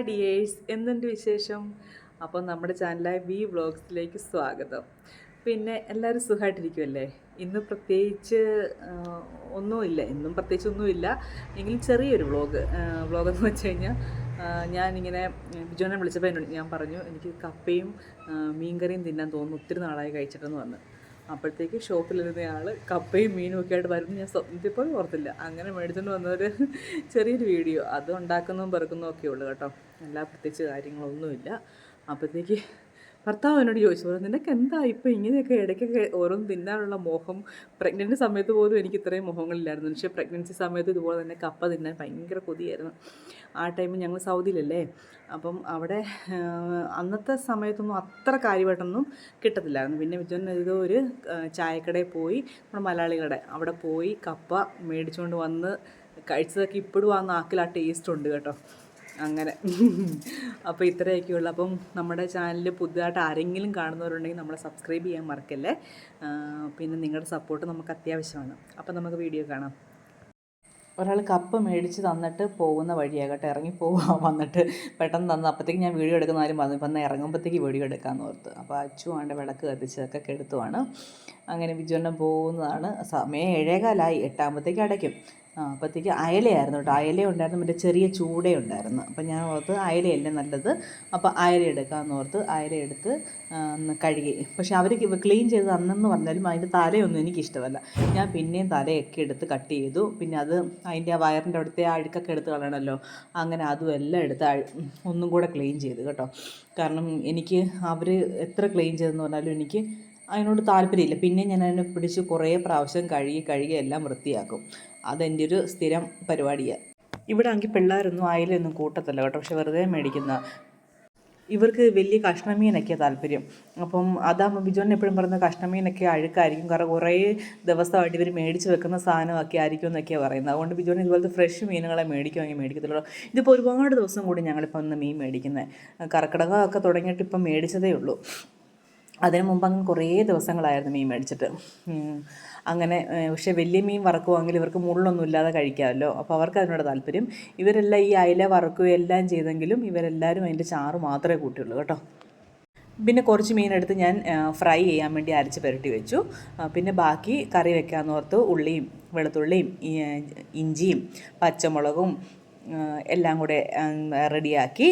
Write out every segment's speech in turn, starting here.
Hi dears എന്തുണ്ട് വിശേഷം? അപ്പോൾ നമ്മുടെ ചാനലായ വി വ്ളോഗ്സിലേക്ക് സ്വാഗതം. പിന്നെ എല്ലാവരും സുഖമായിട്ടിരിക്കുമല്ലേ ഇന്ന് പ്രത്യേകിച്ച് ഒന്നുമില്ല ഇന്നും പ്രത്യേകിച്ച് ഒന്നുമില്ല. എങ്കിലും ചെറിയൊരു വ്ളോഗ് വ്ളോഗ് എന്ന് വെച്ച് കഴിഞ്ഞാൽ ഞാനിങ്ങനെ ബിജോനെ വിളിച്ചപ്പോൾ എന്നോട് ഞാൻ പറഞ്ഞു എനിക്ക് കപ്പയും മീൻകറിയും തിന്നാൻ തോന്നുന്നു ഒത്തിരി നാളായി കഴിച്ചിട്ടെന്ന് വന്ന്. അപ്പോഴത്തേക്ക് ഷോപ്പിലിരുന്ന ആൾ കപ്പയും മീനും ഒക്കെ ആയിട്ട് വരുന്നത് ഞാൻ സ്വപ്നത്തിൽ പോലും ഓർത്തില്ല. അങ്ങനെ മേടിച്ചുകൊണ്ട് വന്നൊരു ചെറിയൊരു വീഡിയോ. അത് ഉണ്ടാക്കുന്നതും പെറുക്കുന്നതും ഒക്കെ ഉള്ളു കേട്ടോ. എല്ലാ പ്രത്യേകിച്ച് കാര്യങ്ങളൊന്നുമില്ല. അപ്പോഴത്തേക്ക് ഭർത്താവ് എന്നോട് ചോദിച്ചു പറഞ്ഞു നിനക്ക് എന്താ ഇപ്പോൾ ഇങ്ങനെയൊക്കെ ഇടയ്ക്കൊക്കെ ഓരോന്ന് തിന്നാനുള്ള മോഹം? പ്രഗ്നന്റ് സമയത്ത് പോലും എനിക്ക് ഇത്രയും മോഹങ്ങളില്ലായിരുന്നു. പക്ഷേ പ്രഗ്നൻസി സമയത്ത് ഇതുപോലെ തന്നെ കപ്പ തിന്നാൻ ഭയങ്കര കൊതിയായിരുന്നു. ആ ടൈമിൽ ഞങ്ങൾ സൗദിയിലല്ലേ? അപ്പം അവിടെ അന്നത്തെ സമയത്തൊന്നും അത്ര കാര്യമായിട്ടൊന്നും കിട്ടത്തില്ലായിരുന്നു. പിന്നെ വിജയൻ ഒരു ചായക്കടയിൽ പോയി നമ്മുടെ മലയാളികളുടെ അവിടെ പോയി കപ്പ മേടിച്ചുകൊണ്ട് വന്ന് കഴിച്ചതൊക്കെ ഇപ്പോഴും ആ നാക്കിൽ ആ ടേസ്റ്റ് ഉണ്ട് കേട്ടോ. അങ്ങനെ. അപ്പോൾ ഇത്രയൊക്കെയുള്ളൂ. അപ്പം നമ്മുടെ ചാനൽ പുതുതായിട്ട് ആരെങ്കിലും കാണുന്നവരുണ്ടെങ്കിൽ നമ്മളെ സബ്സ്ക്രൈബ് ചെയ്യാൻ മറക്കല്ലേ? പിന്നെ നിങ്ങളുടെ സപ്പോർട്ട് നമുക്ക് അത്യാവശ്യമാണ്. അപ്പം നമുക്ക് വീഡിയോ കാണാം. ഒരാൾ കപ്പ് മേടിച്ച് തന്നിട്ട് പോകുന്ന വഴിയാകട്ടെ ഇറങ്ങി പോവാ വന്നിട്ട്. പെട്ടെന്ന് തന്ന അപ്പോഴത്തേക്ക് ഞാൻ വീഡിയോ എടുക്കുന്ന ആരും പറഞ്ഞു. ഇപ്പം ഇറങ്ങുമ്പോഴത്തേക്ക് വീഡിയോ എടുക്കാമെന്ന് ഓർത്ത്. അപ്പോൾ അച്ചു ആണ്ട് വിളക്ക് കത്തിച്ചതൊക്കെ കെടുത്തുവാണ്. അങ്ങനെ വിജുവിനെ പോകുന്നതാണ്. സമയം ഏഴേകാലായി. എട്ടാകുമ്പോഴത്തേക്ക് അടയ്ക്കും. അപ്പോഴത്തേക്ക് അയലയായിരുന്നു കേട്ടോ. അയല ഉണ്ടായിരുന്നു മറ്റേ ചെറിയ ചൂടേ ഉണ്ടായിരുന്നു. അപ്പം ഞാൻ ഓർത്ത് അയലയല്ലേ നല്ലത്. അപ്പോൾ അയല എടുക്കാമെന്ന് ഓർത്ത് അയല എടുത്ത് കഴുകി. പക്ഷെ അവർ ക്ലീൻ ചെയ്ത് തന്നെന്ന് പറഞ്ഞാലും അതിന്റെ തലയൊന്നും എനിക്കിഷ്ടമല്ല. ഞാൻ പിന്നെയും തലയൊക്കെ എടുത്ത് കട്ട് ചെയ്തു. പിന്നെ അത് അതിന്റെ ആ വയറിന്റെ അവിടുത്തെ അഴുക്കൊക്കെ എടുത്ത് കളയണമല്ലോ. അങ്ങനെ അതും എല്ലാം എടുത്ത് ഒന്നും കൂടെ ക്ലീൻ ചെയ്തു കേട്ടോ. കാരണം എനിക്ക് അവർ എത്ര ക്ലീൻ ചെയ്തെന്ന് പറഞ്ഞാലും എനിക്ക് അതിനോട് താല്പര്യമില്ല. പിന്നെ ഞാൻ അതിനെ പിടിച്ച് കുറേ പ്രാവശ്യം കഴുകി കഴുകി എല്ലാം വൃത്തിയാക്കും. അതെന്റെ ഒരു സ്ഥിരം പരിപാടിയാണ് ഇവിടെ ആണെങ്കിൽ പിള്ളേരൊന്നും അയിലൊന്നും കൂട്ടത്തില്ല കേട്ടോ. പക്ഷെ വെറുതെ മേടിക്കുന്ന ഇവർക്ക് വലിയ കഷ്ണമീനൊക്കെയാണ് താല്പര്യം. അപ്പം അതാകുമ്പോൾ ബിജോൻ എപ്പോഴും പറയുന്ന കഷ്ണമീനൊക്കെ അഴുക്കായിരിക്കും. കാരണം കുറേ ദിവസമായിട്ട് ഇവർ മേടിച്ച് വെക്കുന്ന സാധനമൊക്കെ ആയിരിക്കും എന്നൊക്കെയാണ് പറയുന്നത്. അതുകൊണ്ട് ബിജോൻ ഇതുപോലത്തെ ഫ്രഷ് മീനുകളെ മേടിക്കുമെങ്കിൽ മേടിക്കത്തുള്ളൂ ഇതിപ്പോൾ ഒരുപാട് ദിവസം കൂടി ഞങ്ങളിപ്പോൾ ഒന്ന് മീൻ മേടിക്കുന്നത് കർക്കിടകമൊക്കെ തുടങ്ങിയിട്ട് ഇപ്പം മേടിച്ചതേ ഉള്ളൂ. അതിനു മുമ്പ് അങ്ങ് കുറേ ദിവസങ്ങളായിരുന്നു മീൻ മേടിച്ചിട്ട്. അങ്ങനെ പക്ഷേ വലിയ മീൻ വറക്കുവാണെങ്കിൽ ഇവർക്ക് മുള്ളൊന്നും ഇല്ലാതെ കഴിക്കാമല്ലോ. അപ്പോൾ അവർക്ക് അതിനോട് താല്പര്യം. ഇവരെല്ലാം ഈ അയില വറക്കുകയും എല്ലാം ചെയ്തെങ്കിലും ഇവരെല്ലാവരും അതിന്റെ ചാറ് മാത്രമേ കൂട്ടിയുള്ളൂ കേട്ടോ. പിന്നെ കുറച്ച് മീനെടുത്ത് ഞാൻ ഫ്രൈ ചെയ്യാൻ വേണ്ടി അരച്ച് പുരട്ടി വെച്ചു. പിന്നെ ബാക്കി കറി വെക്കാമെന്ന് ഓർത്ത് ഉള്ളിയും വെളുത്തുള്ളിയും ഇഞ്ചിയും പച്ചമുളകും എല്ലാം കൂടെ റെഡിയാക്കി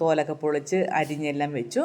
തോലൊക്കെ പൊളിച്ച് അരിഞ്ഞെല്ലാം വെച്ചു.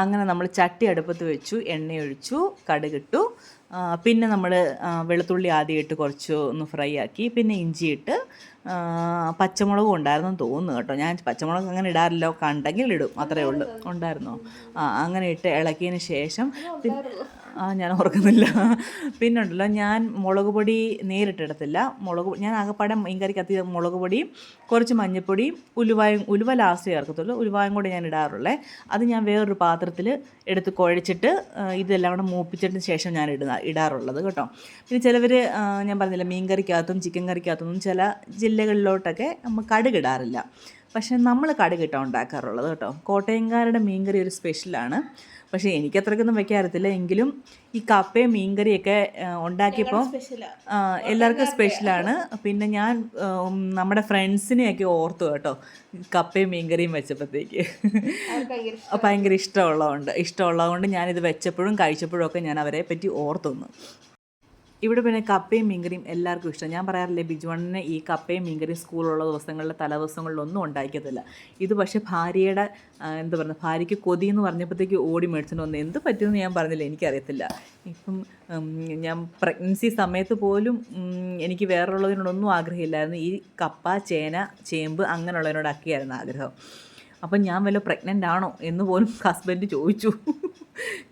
അങ്ങനെ നമ്മൾ ചട്ടി അടുപ്പത്ത് വെച്ചു എണ്ണയൊഴിച്ചു കടുകിട്ടു. പിന്നെ നമ്മൾ വെളുത്തുള്ളി ആദ്യം ഇട്ട് കുറച്ച് ഒന്ന് ഫ്രൈ ആക്കി പിന്നെ ഇഞ്ചി ഇട്ട് പച്ചമുളകും ഉണ്ടായിരുന്നു തോന്നുന്നു കേട്ടോ. ഞാൻ പച്ചമുളക് അങ്ങനെ ഇടാറില്ല കണ്ടെങ്കിൽ ഇടും. അത്രയേ ഉള്ളൂ. ഉണ്ടായിരുന്നോ? ആ അങ്ങനെ ഇട്ട് ഇളക്കിയതിന് ശേഷം പിന്നെ ആ ഞാൻ ഓർക്കുന്നില്ല. പിന്നെ ഉണ്ടല്ലോ ഞാൻ മുളക് പൊടി നേരിട്ടെടുത്തില്ല. മുളക് ഞാൻ ആകെപ്പാടെ മീൻകറിക്ക് അത്തി മുളക് പൊടിയും കുറച്ച് മഞ്ഞൾപ്പൊടിയും ഉലുവായും ഉലുവ ലാസ്റ്റ് ചേർക്കത്തുള്ളൂ. ഉലുവായും കൂടെ ഞാൻ ഇടാറുള്ളേ. അത് ഞാൻ വേറൊരു പാത്രത്തിൽ എടുത്ത് കുഴച്ചിട്ട് ഇതെല്ലാം കൂടെ മൂപ്പിച്ചതിന് ശേഷം ഞാൻ ഇടുന്ന ഇടാറുള്ളത് കേട്ടോ. പിന്നെ ചിലവർ ഞാൻ പറഞ്ഞില്ല മീൻ കറിക്കകത്തും ചിക്കൻ കറിക്കകത്തും ചില ജില്ലകളിലോട്ടൊക്കെ നമ്മൾ കടുകിടാറില്ല പക്ഷേ നമ്മൾ കടുകിട്ടാണ് ഉണ്ടാക്കാറുള്ളത് കേട്ടോ. കോട്ടയംകാരുടെ മീൻകറി ഒരു സ്പെഷ്യലാണ്. പക്ഷേ എനിക്ക് അത്രയ്ക്കൊന്നും വെക്കാറില്ല എങ്കിലും ഈ കപ്പയും മീൻകറിയൊക്കെ ഉണ്ടാക്കിയപ്പോൾ എല്ലാവർക്കും സ്പെഷ്യലാണ് പിന്നെ ഞാൻ നമ്മുടെ ഫ്രണ്ട്സിനെയൊക്കെ ഓർത്തു കേട്ടോ. കപ്പയും മീൻകറിയും വെച്ചപ്പോഴത്തേക്ക് ഭയങ്കര ഇഷ്ടമുള്ളതുകൊണ്ട് ഇഷ്ടമുള്ളതുകൊണ്ട് ഞാനിത് വെച്ചപ്പോഴും കഴിച്ചപ്പോഴും ഒക്കെ ഞാൻ അവരെ പറ്റി ഓർത്തൊന്നു ഇവിടെ പിന്നെ കപ്പയും മീൻകറിയും എല്ലാവർക്കും ഇഷ്ടം. ഞാൻ പറയാറില്ലേ ബിജുവണ്ണന് ഈ കപ്പയും മീൻകറിയും സ്കൂളുള്ള ദിവസങ്ങളിൽ തലദിവസങ്ങളിലൊന്നും ഉണ്ടാക്കിയതില്ല. ഇത് പക്ഷേ ഭാര്യയുടെ എന്താ പറയുക ഭാര്യയ്ക്ക് കൊതി എന്ന് പറഞ്ഞപ്പോഴത്തേക്ക് ഓടി മേടിച്ചിട്ട് വന്നു. എന്ത് പറ്റുമെന്ന് ഞാൻ പറഞ്ഞില്ല എനിക്കറിയത്തില്ല. ഇപ്പം ഞാൻ പ്രഗ്നൻസി സമയത്ത് പോലും എനിക്ക് വേറെയുള്ളതിനോടൊന്നും ആഗ്രഹമില്ലായിരുന്നു. ഈ കപ്പ ചേന ചേമ്പ് അങ്ങനെയുള്ളതിനോടൊക്കെയായിരുന്നു ആഗ്രഹം. അപ്പം ഞാൻ വല്ല പ്രഗ്നന്റ് ആണോ എന്ന് പോലും ഹസ്ബൻഡ് ചോദിച്ചു.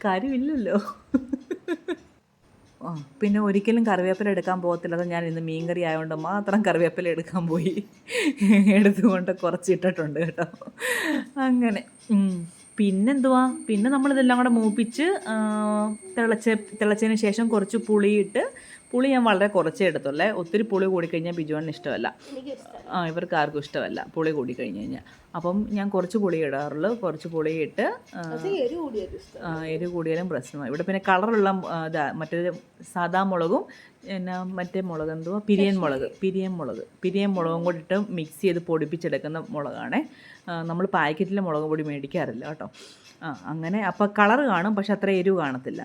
കാര്യമില്ലല്ലോ. പിന്നെ ഒരിക്കലും കറിവേപ്പില എടുക്കാൻ പോകത്തില്ല. അത് ഞാൻ ഇന്ന് മീൻകറി ആയതുകൊണ്ട് മാത്രം കറിവേപ്പില എടുക്കാൻ പോയി. എടുത്തുകൊണ്ട് കുറച്ച് ഇട്ടിട്ടുണ്ട് കേട്ടോ. അങ്ങനെ. പിന്നെന്തുവാ? പിന്നെ നമ്മളിതെല്ലാം കൂടെ മൂപ്പിച്ച് തിളച്ച് തിളച്ചതിന് ശേഷം കുറച്ച് പുളിയിട്ട് പുളി ഞാൻ വളരെ കുറച്ചേ എടുത്തുള്ളേ. ഒത്തിരി പുളി കൂടിക്കഴിഞ്ഞാൽ ബിജുവിന് ഇഷ്ടമല്ല. ആ ഇവർക്ക് ആർക്കും ഇഷ്ടമല്ല പുളി കൂടിക്കഴിഞ്ഞ് കഴിഞ്ഞാൽ അപ്പം ഞാൻ കുറച്ച് പുളി ഇടാറുള്ളൂ. കുറച്ച് പുളി ഇട്ട് എരി കൂടിയാലും പ്രശ്നമാണ്. ഇവിടെ പിന്നെ കളറുള്ള ഇതാ മറ്റേ സാദാ മുളകും പിന്നെ മറ്റേ മുളക് എന്തുവാ? പിരിയൻ മുളക് പിരിയൻ മുളക്. പിരിയൻ മുളകും കൂടി ഇട്ട് മിക്സ് ചെയ്ത് പൊടിപ്പിച്ചെടുക്കുന്ന മുളകാണ്. നമ്മൾ പാക്കറ്റിലെ മുളക് പൊടി മേടിക്കാറില്ല കേട്ടോ. ആ അങ്ങനെ. അപ്പോൾ കളറ് കാണും പക്ഷെ അത്ര എരിവ് കാണത്തില്ല.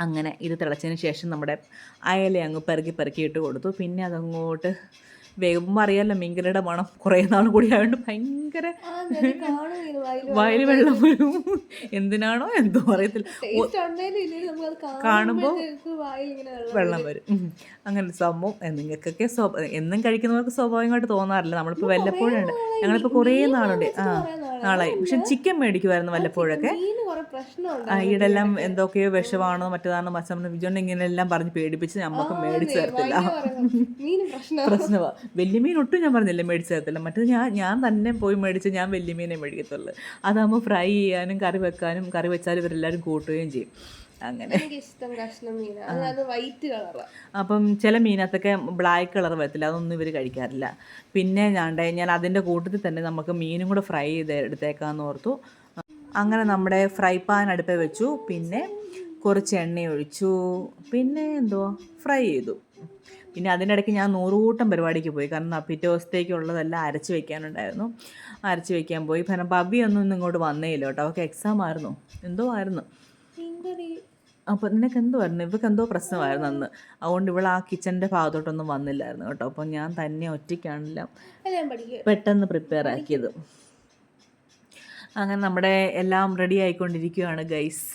അങ്ങനെ ഇത് തിളച്ചതിന് ശേഷം നമ്മുടെ അയല അങ്ങ് പെറുക്കി പെറുക്കി ഇട്ട് കൊടുത്തു. പിന്നെ അതങ്ങോട്ട് വേകുമ്പോൾ അറിയാമല്ലോ മീൻകറിയുടെ മണം കുറേ നാൾ കൂടി ആയതുകൊണ്ട് ഭയങ്കര വയൽ വെള്ളം. വരും. എന്തിനാണോ എന്തോ അറിയത്തില്ല. കാണുമ്പോൾ വെള്ളം വരും. അങ്ങനെ സംഭവം എന്തെങ്കിലൊക്കെ നിങ്ങൾക്കൊക്കെ എന്നും കഴിക്കുന്നവർക്ക് സ്വാഭാവികമായിട്ട് തോന്നാറില്ല. നമ്മളിപ്പോൾ വല്ലപ്പോഴുണ്ട് ഞങ്ങളിപ്പോൾ കുറേ നാളുണ്ട്. ആ നാളായി. പക്ഷെ ചിക്കൻ മേടിക്കുമായിരുന്നു വല്ലപ്പോഴൊക്കെ. ഈടെല്ലാം എന്തൊക്കെയോ വിഷമാണോ മറ്റേതാണോ മച്ചമ്മ വിജോണ്ട് ഇങ്ങനെയെല്ലാം പറഞ്ഞ് പേടിപ്പിച്ച് നമ്മൾക്ക് മേടിച്ചു തരത്തില്ല. പ്രശ്നമാണ് വലിയ മീൻ ഒട്ടും ഞാൻ പറഞ്ഞില്ല മേടിച്ചു തരത്തില്ല മറ്റേ ഞാൻ ഞാൻ തന്നെ പോയി മേടിച്ച് ഞാൻ വലിയ മീനെ മേടിക്കത്തുള്ളൂ. അതാകുമ്പോൾ ഫ്രൈ ചെയ്യാനും കറി വെക്കാനും കറി വെച്ചാൽ ഇവരെല്ലാവരും കൂട്ടുകയും ചെയ്യും. അങ്ങനെ. അപ്പം ചില മീനത്തൊക്കെ ബ്ലാക്ക് കളർ വരത്തില്ല. അതൊന്നും ഇവർ കഴിക്കാറില്ല. പിന്നെ ഞാണ്ടേ ഞാൻ അതിന്റെ കൂട്ടത്തിൽ തന്നെ നമുക്ക് മീനും കൂടെ ഫ്രൈ ചെയ്ത് എടുത്തേക്കാന്ന് ഓർത്തു. അങ്ങനെ നമ്മുടെ ഫ്രൈ പാൻ അടുപ്പേ വെച്ചു. പിന്നെ കുറച്ച് എണ്ണ ഒഴിച്ചു. പിന്നെ എന്തോ? ഫ്രൈ ചെയ്തു. പിന്നെ അതിനിടയ്ക്ക് ഞാൻ നൂറുകൂട്ടം പരിപാടിക്ക് പോയി. കാരണം പിറ്റേ ദിവസത്തേക്കുള്ളതെല്ലാം അരച്ച് വെക്കാനുണ്ടായിരുന്നു. അരച്ച് വെക്കാൻ പോയി. കാരണം ബബിയൊന്നും ഒന്നും ഇങ്ങോട്ട് വന്നേയില്ല കേട്ടോ. അവൾക്ക് എക്സാം ആയിരുന്നു. എന്തോ ആയിരുന്നു. അപ്പോൾ നിനക്ക് എന്തുവായിരുന്നു ഇവർക്ക് എന്തോ പ്രശ്നമായിരുന്നു അന്ന്. അതുകൊണ്ട് ഇവൾ ആ കിച്ചന്റെ ഭാഗത്തോട്ടൊന്നും വന്നില്ലായിരുന്നു കേട്ടോ. അപ്പോൾ ഞാൻ തന്നെ ഒറ്റയ്ക്കാണെല്ലാം പെട്ടെന്ന് പ്രിപ്പയർ ആക്കിയത്. അങ്ങനെ നമ്മുടെ എല്ലാം റെഡി ആയിക്കൊണ്ടിരിക്കുകയാണ് ഗൈസ്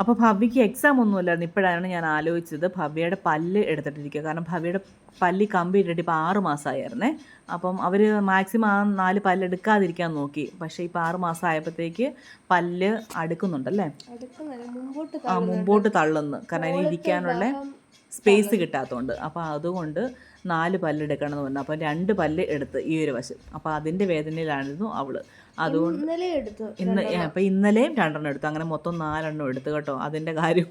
അപ്പോൾ ഭവ്യക്ക് എക്സാം ഒന്നുമില്ലായിരുന്നു. ഇപ്പോഴാണ് ഞാൻ ആലോചിച്ചത് ഭവ്യയുടെ പല്ല് എടുത്തിട്ടിരിക്കുക. കാരണം ഭവ്യയുടെ പല്ലി കമ്പി ഇട്ടിട്ട് ഇപ്പോൾ ആറ് മാസമായിരുന്നേ അപ്പം അവർ മാക്സിമം ആ നാല് പല്ല് എടുക്കാതിരിക്കാൻ നോക്കി. പക്ഷേ ഇപ്പോൾ ആറ് മാസം ആയപ്പോഴത്തേക്ക് പല്ല് അടുക്കുന്നുണ്ടല്ലേ? ആ മുമ്പോട്ട് തള്ളുന്നു. കാരണം അതിന് ഇരിക്കാനുള്ള സ്പേസ് കിട്ടാത്തതുകൊണ്ട് അപ്പോൾ അതുകൊണ്ട് നാല് പല്ല് എടുക്കണമെന്ന് പറഞ്ഞു. അപ്പോൾ രണ്ട് പല്ല് എടുത്ത് ഈ ഒരു വശം അപ്പോൾ അതിന്റെ വേദനയിലായിരുന്നു അവൾ. അതുകൊണ്ട് ഇന്നലെ എടുത്തു. ഇന്ന് അപ്പോൾ ഇന്നലെയും രണ്ടെണ്ണം എടുത്തു. അങ്ങനെ മൊത്തം നാലെണ്ണം എടുത്തു കേട്ടോ. അതിന്റെ കാര്യം.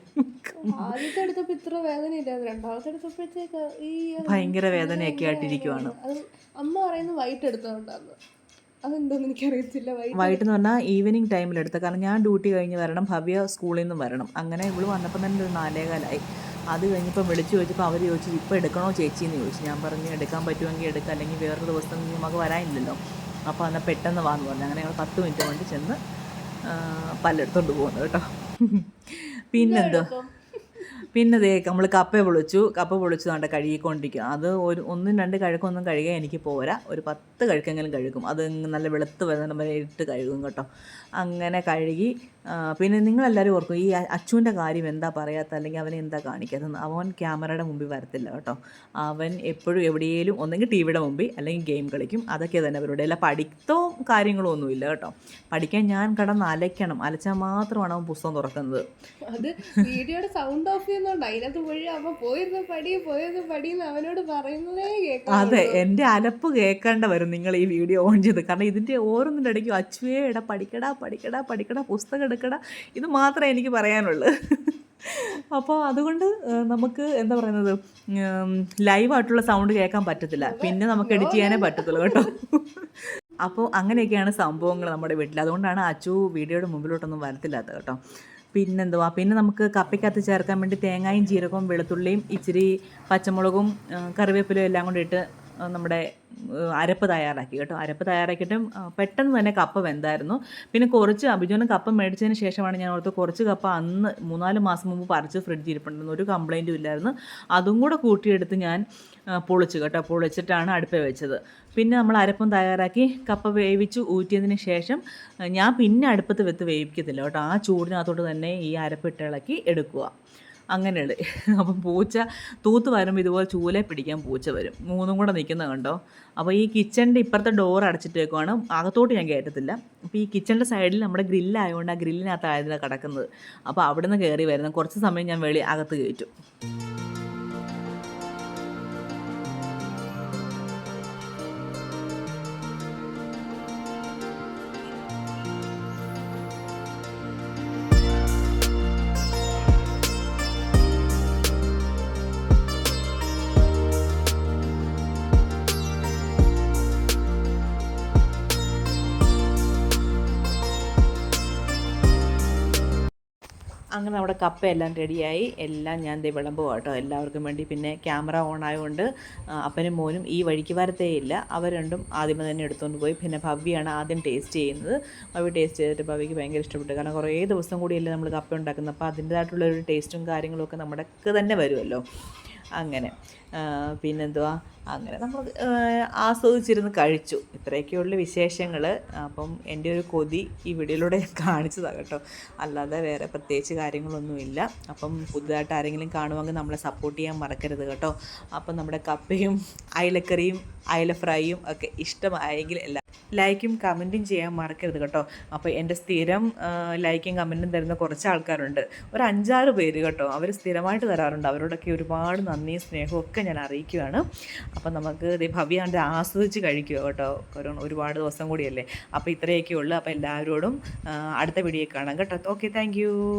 ആദ്യത്തെ എടുത്തപ്പോൾ ഇത്ര രണ്ടാമത്തെ എടുത്തപ്പോഴത്തേക്ക് ഈ ഭയങ്കര വേദനയൊക്കെ ആയിട്ടിരിക്കുവാണ്. അമ്മ പറയുന്നത് വൈറ്റ് എടുത്തോണ്ടാന്ന്. എനിക്കറിയത്തില്ല. വൈകിട്ട് എന്ന് പറഞ്ഞാൽ ഈവനിങ് ടൈമിൽ എടുത്ത കാരണം ഞാൻ ഡ്യൂട്ടി കഴിഞ്ഞ് വരണം. ഭവ്യ സ്കൂളിൽ നിന്നും വരണം. അങ്ങനെ ഇവൾ വന്നപ്പോൾ തന്നെ ഒരു നാലേകാലായി. അത് കഴിഞ്ഞപ്പോൾ വിളിച്ചു ചോദിച്ചപ്പോൾ അവർ ചോദിച്ചു ഇപ്പോൾ എടുക്കണോ ചേച്ചി എന്ന് ചോദിച്ചു. ഞാൻ പറഞ്ഞു എടുക്കാൻ പറ്റുമെങ്കിൽ എടുക്കാം. അല്ലെങ്കിൽ വേറൊരു ദിവസം നമുക്ക് വരാനില്ലല്ലോ. അപ്പോൾ എന്നാൽ പെട്ടെന്ന് വാന്ന് പറഞ്ഞു. അങ്ങനെ ഞങ്ങൾ പത്ത് മിനിറ്റ് കൊണ്ട് ചെന്ന് പല്ലെടുത്തോണ്ട് പോകുന്നു കേട്ടോ. പിന്നെന്തോ? പിന്നെ ദേ നമ്മൾ കപ്പ പൊളിച്ചു. കപ്പ പൊളിച്ചു കണ്ട കഴുകിക്കൊണ്ടിരിക്കുക അത് ഒരു ഒന്നും രണ്ട് കഴുക്കൊന്നും കഴുകാൻ എനിക്ക് പോരാ. ഒരു പത്ത് കഴുക്കെങ്കിലും കഴുകും. അത് നല്ല വെളുത്ത് വരുന്ന വരെ ഇട്ട് കഴുകും കേട്ടോ. അങ്ങനെ കഴുകി പിന്നെ നിങ്ങളെല്ലാവരും ഓർക്കും ഈ അച്ഛന്റെ അച്ചുവിന്റെ കാര്യം എന്താ പറയാത്ത അല്ലെങ്കിൽ അവനെ എന്താ കാണിക്കാത്തതെന്ന് അവൻ ക്യാമറയുടെ മുമ്പിൽ വരത്തില്ല കേട്ടോ. അവൻ എപ്പോഴും എവിടെയെങ്കിലും ഒന്നെങ്കിൽ ടി വിയുടെ മുമ്പിൽ അല്ലെങ്കിൽ ഗെയിം കളിക്കും. അതൊക്കെ തന്നെ അവരുടെ അല്ല പഠിത്തവും കാര്യങ്ങളും ഒന്നുമില്ല കേട്ടോ. പഠിക്കാൻ ഞാൻ കടന്ന് അലയ്ക്കണം. അലച്ചാൽ മാത്രമാണ് അവൻ പുസ്തകം തുറക്കുന്നത്. അത് വീഡിയോയുടെ സൗണ്ട് ഓഫ് ചെയ്യുന്നോണ്ട് അതിനകത്ത് വഴി അവൻ പോയിരുന്ന പടി പോയിരുന്ന പടി എന്ന് അവനോട് പറയുന്നതേ കേൾക്കാം അതെ എന്റെ അലപ്പ് കേൾക്കേണ്ട വരും നിങ്ങൾ ഈ വീഡിയോ ഓൺ ചെയ്ത്. കാരണം ഇതിന്റെ ഓരോന്നിന്റെ ഇടയ്ക്കും അച്ചുവേ എടാ പഠിക്കടാ പഠിക്കടാ പഠിക്കടാ പുസ്തകം എടുക്കടാ ഇത് മാത്രമേ എനിക്ക് പറയാനുള്ളൂ. അപ്പോൾ അതുകൊണ്ട് നമുക്ക് എന്താ പറയുന്നത് ലൈവായിട്ടുള്ള സൗണ്ട് കേൾക്കാൻ പറ്റത്തില്ല. പിന്നെ നമുക്ക് എഡിറ്റ് ചെയ്യാനേ പറ്റത്തുള്ളൂ കേട്ടോ. അപ്പോൾ അങ്ങനെയൊക്കെയാണ് സംഭവങ്ങൾ നമ്മുടെ വീട്ടിൽ. അതുകൊണ്ടാണ് അച്ചു വീഡിയോയുടെ മുമ്പിലോട്ടൊന്നും വരത്തില്ലാത്തത് കേട്ടോ. പിന്നെന്തുവാ? പിന്നെ നമുക്ക് കപ്പയ്ക്കകത്ത് ചേർക്കാൻ വേണ്ടി തേങ്ങയും ജീരകവും വെളുത്തുള്ളിയും ഇച്ചിരി പച്ചമുളകും കറിവേപ്പിലും എല്ലാം കൂടി ഇട്ട് നമ്മുടെ അരപ്പ് തയ്യാറാക്കി. കേട്ടോ അരപ്പ് തയ്യാറാക്കിയിട്ടും പെട്ടെന്ന് തന്നെ കപ്പ വെന്തായിരുന്നു. പിന്നെ കുറച്ച് അഭിജോന് കപ്പ മേടിച്ചതിന് ശേഷമാണ് ഞാൻ ഓർത്ത് കുറച്ച് കപ്പ അന്ന് മൂന്നാൽ മാസം മുമ്പ് പറിച്ച് ഫ്രിഡ്ജിൽ ഇരിപ്പുണ്ടെന്ന് ഒരു കംപ്ലൈന്റും ഇല്ലായിരുന്നു. അതും കൂടെ കൂട്ടിയെടുത്ത് ഞാൻ പൊളിച്ചു കേട്ടോ. പൊളിച്ചിട്ടാണ് അടുപ്പേ വെച്ചത്. പിന്നെ നമ്മൾ അരപ്പം തയ്യാറാക്കി കപ്പ വേവിച്ച് ഊറ്റിയതിന് ശേഷം ഞാൻ പിന്നെ അടുപ്പത്ത് വെത്ത് വേവിക്കത്തില്ല കേട്ടോ. ആ ചൂടിനകത്തോട്ട് തന്നെ ഈ അരപ്പ് ഇട്ടിളക്കി എടുക്കുക. അങ്ങനെയുണ്ട്. അപ്പം പൂച്ച തൂത്ത് വരുമ്പോൾ ഇതുപോലെ ചൂലെ പിടിക്കാൻ പൂച്ച വരും. മൂന്നും കൂടെ നിൽക്കുന്നത് കണ്ടോ? അപ്പോൾ ഈ കിച്ചണിന്റെ ഇപ്പുറത്തെ ഡോർ അടച്ചിട്ടേക്കുവാണ്. അകത്തോട്ട് ഞാൻ കയറ്റത്തില്ല അപ്പോൾ ഈ കിച്ചണിന്റെ സൈഡിൽ നമ്മുടെ ഗ്രില്ലായതുകൊണ്ട് ആ ഗ്രില്ലിനകത്ത് ആയതിലാണ് കിടക്കുന്നത്. അപ്പോൾ അവിടെ നിന്ന് കയറി വരുന്ന കുറച്ച് സമയം ഞാൻ വെളി അകത്ത് കയറ്റും അങ്ങനെ നമ്മുടെ കപ്പയെല്ലാം റെഡിയായി. എല്ലാം ഞാൻ ദേ വിളമ്പുക കേട്ടോ എല്ലാവർക്കും വേണ്ടി. പിന്നെ ക്യാമറ ഓൺ ആയതുകൊണ്ട് അപ്പനും മോനും ഈ വഴിക്ക് വരത്തേ ഇല്ല. അവർ രണ്ടും ആദ്യമേ തന്നെ എടുത്തുകൊണ്ട് പോയി. പിന്നെ ഭവ്യാണ് ആദ്യം ടേസ്റ്റ് ചെയ്യുന്നത്. ഭവ്യ ടേസ്റ്റ് ചെയ്തിട്ട് ഭവ്യക്ക് ഭയങ്കര ഇഷ്ടപ്പെട്ടു. കാരണം കുറേ ദിവസം കൂടിയല്ലേ നമ്മൾ കപ്പ ഉണ്ടാക്കുന്നത്. അപ്പോൾ അതിന്റേതായിട്ടുള്ള ഒരു ടേസ്റ്റും കാര്യങ്ങളൊക്കെ നമ്മുടെക്ക് തന്നെ വരുമല്ലോ. അങ്ങനെ. പിന്നെന്തുവാ? അങ്ങനെ നമ്മൾ ആസ്വദിച്ചിരുന്ന് കഴിച്ചു. ഇത്രയൊക്കെയുള്ള വിശേഷങ്ങൾ അപ്പം എന്റെ ഒരു കൊതി ഈ വീഡിയോയിലൂടെ ഞാൻ കാണിച്ചതാണ് കേട്ടോ. അല്ലാതെ വേറെ പ്രത്യേകിച്ച് കാര്യങ്ങളൊന്നുമില്ല. അപ്പം പുതുതായിട്ട് ആരെങ്കിലും കാണുമെങ്കിൽ നമ്മളെ സപ്പോർട്ട് ചെയ്യാൻ മറക്കരുത് കേട്ടോ. അപ്പം നമ്മുടെ കപ്പയും അയലക്കറിയും അയല ഫ്രൈയും ഒക്കെ ഇഷ്ടമായെങ്കിൽ എല്ലാം ലൈക്കും കമന്റും ചെയ്യാൻ മറക്കരുത് കേട്ടോ. അപ്പോൾ എന്റെ സ്ഥിരം ലൈക്കും കമന്റും തരുന്ന കുറച്ച് ആൾക്കാരുണ്ട്. ഒരു അഞ്ചാറ് പേര് കേട്ടോ അവർ സ്ഥിരമായിട്ട് തരാറുണ്ട്. അവരോടൊക്കെ ഒരുപാട് നന്ദിയും സ്നേഹവും ഒക്കെ ഞാൻ അറിയിക്കുകയാണ്. അപ്പോൾ നമുക്ക് ഭവ്യാണ്ട് ആസ്വദിച്ച് കഴിക്കുക കേട്ടോ. ഒരു ഒരുപാട് ദിവസം കൂടിയല്ലേ. അപ്പോൾ ഇത്രയൊക്കെ ഉള്ളൂ. അപ്പോൾ എല്ലാവരോടും അടുത്ത വീഡിയോ കാണാം കേട്ടോ. Okay thank